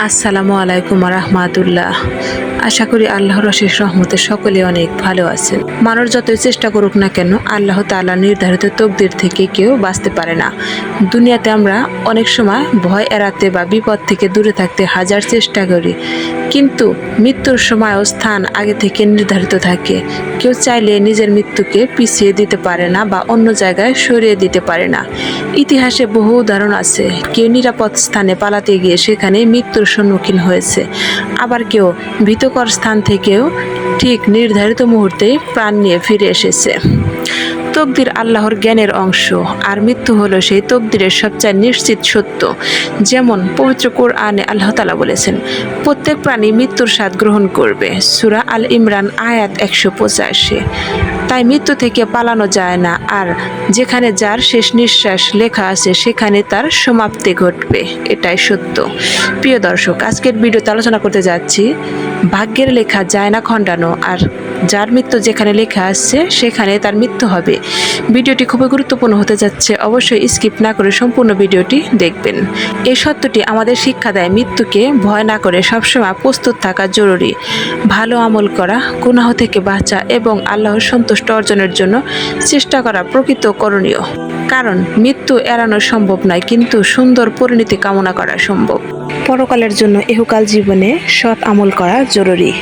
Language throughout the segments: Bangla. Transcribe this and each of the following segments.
আসসালামু আলাইকুম রহমাতুল্লাহ। আশা করি আল্লাহর অশেষ রহমতে সকলে অনেক ভালো আছেন। মানুষ যতই চেষ্টা করুক না কেন, আল্লাহ তাআলা নির্ধারিত তকদির থেকে কেউ বাঁচতে পারে না। দুনিয়াতে আমরা অনেক সময় ভয় এড়াতে বা বিপদ থেকে দূরে থাকতে হাজার চেষ্টা করি। কিন্তু মৃত্যুর সময় ও স্থান আগে থেকে নির্ধারিত থাকে। কেউ চাইলে নিজের মৃত্যুকে পিছিয়ে দিতে পারে না বা অন্য জায়গায় সরিয়ে দিতে পারে না। ইতিহাসে বহু উদাহরণ আছে। কেউ নিরাপদ স্থানে পালাতে গিয়ে সেখানে মৃত্যুর সম্মুখীন হয়েছে। আবার কেউ ভীতকর স্থান থেকেও ঠিক নির্ধারিত মুহূর্তে প্রাণ নিয়ে ফিরে এসেছে। তকদির আল্লাহর জ্ঞানের অংশ, আর মৃত্যু হলো সেই তকদিরের সবচেয়ে নিশ্চিত সত্য, যেমন পবিত্র কোরআনে আল্লাহ তালা বলেছেন, প্রত্যেক প্রাণী মৃত্যুর স্বাদ গ্রহণ করবে। সুরা আল ইমরান আয়াত একশো পঁচাশি। তাই মৃত্যু থেকে পালানো যায় না, আর যেখানে যার শেষ নিঃশ্বাস লেখা আছে, সেখানে তার সমাপ্তি ঘটবে। এটাই সত্য। প্রিয় দর্শক, আজকের ভিডিওতে আলোচনা করতে যাচ্ছি ভাগ্যের লেখা যায় না খণ্ডানো, আর যার মৃত্যু যেখানে লেখা আসছে সেখানে তার মৃত্যু হবে। ভিডিওটি খুবই গুরুত্বপূর্ণ হতে যাচ্ছে, অবশ্যই স্কিপ না করে সম্পূর্ণ ভিডিওটি দেখবেন। এই সত্যটি আমাদের শিক্ষা দেয়, মৃত্যুকে ভয় না করে সবসময় প্রস্তুত থাকা জরুরি। ভালো আমল করা, গুনাহ থেকে বাঁচা এবং আল্লাহর সন্তুষ্ট অর্জনের জন্য চেষ্টা করা প্রকৃত করণীয়। কারণ, মৃত্যু এড়ানো সম্ভব নয়, কিন্তু সুন্দর পরিণতি কামনা করা সম্ভব। পরকালের জন্য এহকাল জীবনে সৎ আমল করা জরুরি।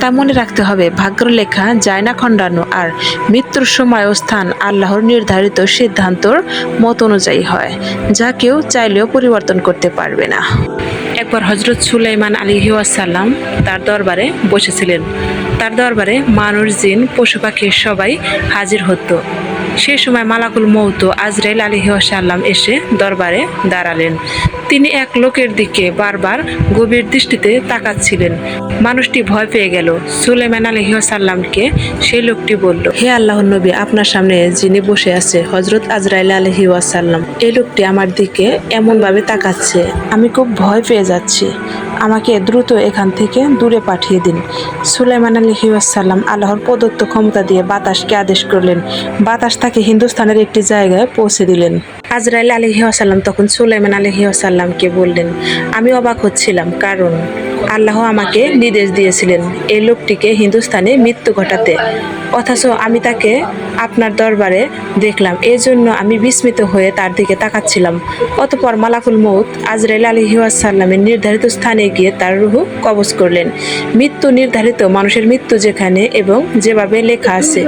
তা মনে রাখতে হবে, ভাগ্যর লেখা যায় না খণ্ডানো আর মৃত্যুর সময় ও স্থান আল্লাহর নির্ধারিত সিদ্ধান্তর মত অনুযায়ী হয়, যা কেউ চাইলেও পরিবর্তন করতে পারবে না। একবার হজরত সুলাইমান আলী ওয়াসাল্লাম তার দরবারে বসেছিলেন। তার দরবারে মানুষ, জিন, পশু পাখি সবাই হাজির হতো। সে সময় মালাকুল মৌত আজরাইল আলী ওয়াসাল্লাম এসে দরবারে দাঁড়ালেন। তিনি এক লোকের দিকে বারবার গভীর দৃষ্টিতে তাকাচ্ছিলেন। মানুষটি ভয় পেয়ে গেল। সুলেমান আলী সাল্লামকে সেই লোকটি বলল, হে আল্লাহ নবী, আপনার সামনে যিনি বসে আছে হজরত আজরাইল ওয়াসাল্লাম, এই লোকটি আমার দিকে এমনভাবে তাকাচ্ছে। আমি খুব ভয় পেয়ে যাচ্ছি। আমাকে দ্রুত এখান থেকে দূরে পাঠিয়ে দিন। সুলাইমান ওয়াসাল্লাম আল্লাহর প্রদত্ত ক্ষমতা দিয়ে বাতাসকে আদেশ করলেন। বাতাস তাকে হিন্দুস্তানের একটি জায়গায় পৌঁছে দিলেন। আজরাইল আলহি আসাল্লাম তখন সুলাইমান আলহি আসাল্লামকে বললেন, আমি অবাক হচ্ছিলাম, কারণ আল্লাহ আমাকে নির্দেশ দিয়েছিলেন, এই লোকটিকে হিন্দুস্তানে মৃত্যু ঘটাতে। অথচ আমি তাকে আপনার দরবারে দেখলাম। এই জন্য আমি বিস্মিত হয়ে তার দিকে তাকাচ্ছিলাম। অতপর মালাকুল মৌত আজরাইল আলী সাল্লামের নির্ধারিত স্থানে গিয়ে তার রুহু কবজ করলেন। মৃত্যু নির্ধারিত মানুষের মৃত্যু যেখানে এবং যেভাবে লেখা আছে,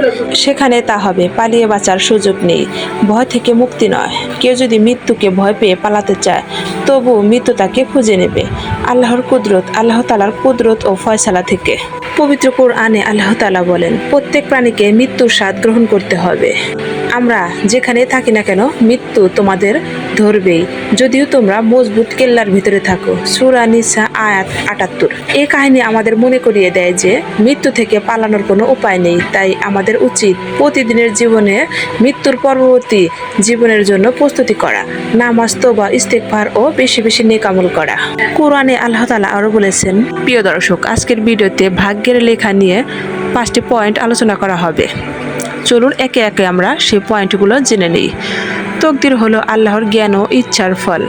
সেখানে তা হবে। পালিয়ে বাঁচার সুযোগ নেই। ভয় থেকে মুক্তি নয়। কেউ যদি মৃত্যুকে ভয় পেয়ে পালাতে চায় তবু মৃত্যু তাকে খুঁজে নেবে। আল্লাহর কুদরত, আল্লাহ তালার কুদরত ও ফয়সালা থেকে। পবিত্র কোরআনে আল্লাহ তালা বলেন প্রত্যেক প্রাণীকে মৃত্যুর স্বাদ গ্রহণ করতে হবে। আমরা যেখানে থাকি না কেন, মৃত্যু তোমাদের ধরবেই। যদিও তোমরা মজবুত কেল্লার ভিতরে থাকো, সুরা নিসা আয়াত আটাত্তর। এ কাহিনী আমাদের মনে করিয়ে দেয় যে, মৃত্যু থেকে পালানোর কোনো উপায় নেই, তাই আমাদের উচিত প্রতিদিনের জীবনে মৃত্যুর পরবর্তী জীবনের জন্য প্রস্তুতি করা, নামাজ তোবা ইস্তেকফার ও বেশি বেশি নেকামল করা। কোরআনে আল্লাহ তালা আরও বলেছেন, প্রিয় দর্শক, আজকের ভিডিওতে ভাগ্যের লেখা নিয়ে পাঁচটি পয়েন্ট আলোচনা করা হবে। চলুন একে একে আমরা সেই পয়েন্টগুলো জেনে নিই। তকদির হলো আল্লাহর জ্ঞান ও ইচ্ছার ফল।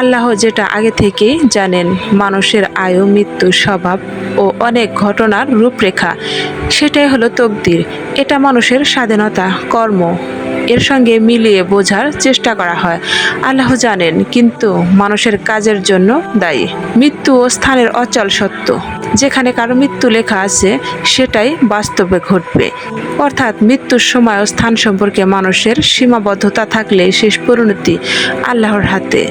আল্লাহ যেটা আগে থেকেই জানেন, মানুষের আয়ু, মৃত্যু, স্বভাব ও অনেক ঘটনার রূপরেখা, সেটাই হলো তকদির। এটা মানুষের স্বাধীনতা, কর্ম। এর সঙ্গে মিলিয়ে বোঝার চেষ্টা করা হয়। আল্লাহ জানেন, কিন্তু মানুষের কাজের জন্য দায়ী। মৃত্যু ও স্থানের অচল সত্য। যেখানে কারও মৃত্যু লেখা আছে, সেটাই বাস্তবে ঘটবে। অর্থাৎ মৃত্যুর সময় ও স্থান সম্পর্কে মানুষের সীমাবদ্ধতা থাকলে শেষ পরিণতি আল্লাহর হাতে।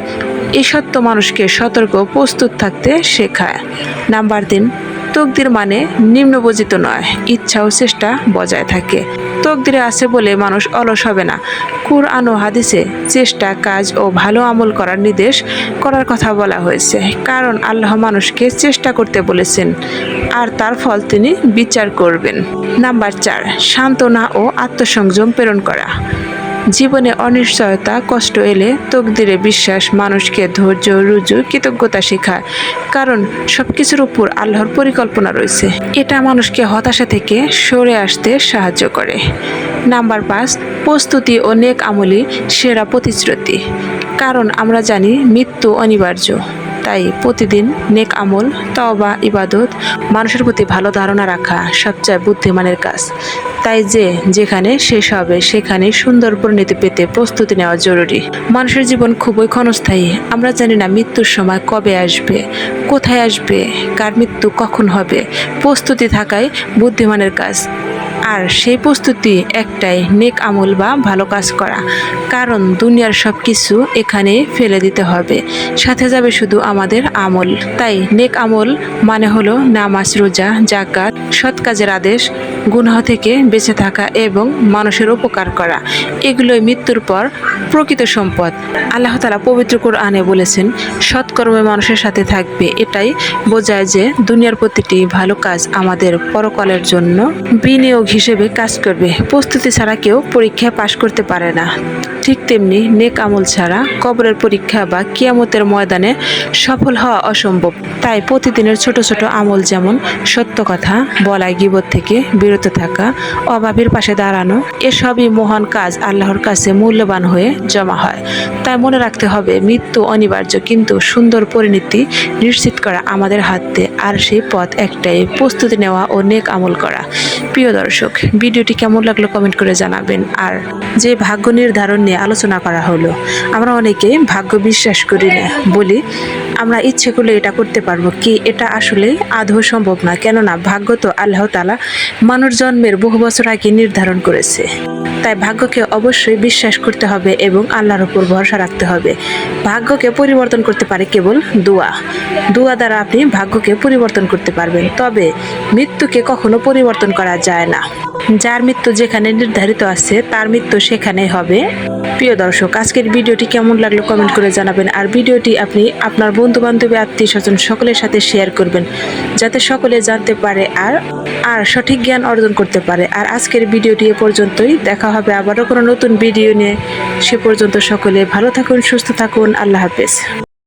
এই সত্য মানুষকে সতর্ক প্রস্তুত থাকতে শেখায়। নাম্বার তিন তকদির মানে নিম্নবজিত নয়, ইচ্ছা ও চেষ্টা বজায় থাকে। তকদিরে আছে বলে মানুষ অলস হবে না। কুরআন ও হাদিসে চেষ্টা, কাজ ও ভালো আমল করার নির্দেশ করার কথা বলা হয়েছে। কারণ আল্লাহ মানুষকে চেষ্টা করতে বলেছেন, আর তার ফল তিনি বিচার করবেন। নাম্বার চার, সান্ত্বনা ও আত্মসংযম প্রেরণ করা। জীবনে অনিশ্চয়তা, কষ্ট এলে তকদিরে বিশ্বাস, মানুষকে ধৈর্য, রুজু, কৃতজ্ঞতা শেখায় কারণ সব কিছুর উপর আল্লাহর পরিকল্পনা রয়েছে। এটা মানুষকে হতাশা থেকে সরে আসতে সাহায্য করে। নাম্বার পাঁচ, প্রস্তুতি ও নেক আমলি সেরা প্রতিশ্রুতি। কারণ আমরা জানি মৃত্যু অনিবার্য। তাই প্রতিদিন নেক আমল, তওবা, ইবাদত মানুষের প্রতি ভালো ধারণা রাখা সবচেয়ে বুদ্ধিমানের কাজ। তাই যে যেখানে শেষ হবে, সেখানে সুন্দর পরিণতি পেতে প্রস্তুতি নেওয়া জরুরি। মানুষের জীবন খুবই ক্ষণস্থায়ী। আমরা জানি না মৃত্যুর সময় কবে আসবে, কোথায় আসবে, কার মৃত্যু কখন হবে। প্রস্তুতি থাকাই বুদ্ধিমানের কাজ। আর সেই প্রস্তুতি একটাই, নেক আমল বা ভালো কাজ করা। কারণ দুনিয়ার সব কিছু এখানে ফেলে দিতে হবে। সাথে যাবে শুধু আমাদের আমল। তাই নেক আমল মানে হলো নামাজ, রোজা জাকাত সৎ কাজের আদেশ, গুনাহ থেকে বেঁচে থাকা এবং মানুষের উপকার করা। এগুলোই মৃত্যুর পর প্রকৃত সম্পদ। আল্লাহ তালা পবিত্র কোরআনে বলেছেন সৎকর্মে মানুষের সাথে থাকবে। এটাই বোঝায় যে দুনিয়ার প্রতিটি ভালো কাজ আমাদের পরকালের জন্য বিনিয়োগ হিসেবে কাজ করবে। প্রস্তুতি ছাড়া কেউ পরীক্ষায় পাশ করতে পারে না। ঠিক তেমনি নেক আমল ছাড়া কবরের পরীক্ষা বা কিয়ামতের ময়দানে সফল হওয়া অসম্ভব। তাই প্রতিদিনের ছোট ছোট আমল যেমন সত্য কথা, বলা গিবত থেকে বিরত থাকা, অভাবের পাশে দাঁড়ানো, এসবই মহান কাজ আল্লাহর কাছে মূল্যবান হয়ে জমা হয়। তাই মনে রাখতে হবে, মৃত্যু অনিবার্য কিন্তু সুন্দর পরিণতি নিশ্চিত করা আমাদের হাতে, আর সেই পথ একটাই, প্রস্তুতি নেওয়া ও নেক আমল করা। প্রিয় দর্শক, ভিডিওটি কেমন লাগল কমেন্ট করে জানাবেন। আর যে ভাগ্য নির্ধারণ নিয়ে আলোচনা করা হলো, আমরা অনেকে ভাগ্য বিশ্বাস করি না। বলি, আমরা ইচ্ছে করলে এটা করতে পারব। কি এটা আসলে আদৌ সম্ভব না? কেননা ভাগ্য তো আল্লাহ তালা মানুষ জন্মের বহু বছর আগে নির্ধারণ করেছে। তাই ভাগ্যকে অবশ্যই বিশ্বাস করতে হবে এবং আল্লাহর উপর ভরসা রাখতে হবে। ভাগ্যকে পরিবর্তন করতে পারে কেবল দোয়া। দোয়া দ্বারা আপনি ভাগ্যকে পরিবর্তন করতে পারবেন। তবে মৃত্যুকে কখনো পরিবর্তন করা যায় না। যার মৃত্যু যেখানে নির্ধারিত আছে, তার মৃত্যু সেখানেই হবে। প্রিয় দর্শক, আজকের ভিডিওটি কেমন লাগল কমেন্ট করে জানাবেন। আর ভিডিওটি আপনি আপনার বন্ধু বান্ধবী আত্মীয় স্বজন সকলের সাথে শেয়ার করবেন, যাতে সকলে জানতে পারে আর আর সঠিক জ্ঞান অর্জন করতে পারে। আর আজকের ভিডিওটি এ পর্যন্তই। দেখা হবে আবারও কোনো নতুন ভিডিও নিয়ে। সে পর্যন্ত সকলে ভালো থাকুন, সুস্থ থাকুন। আল্লাহ হাফেজ।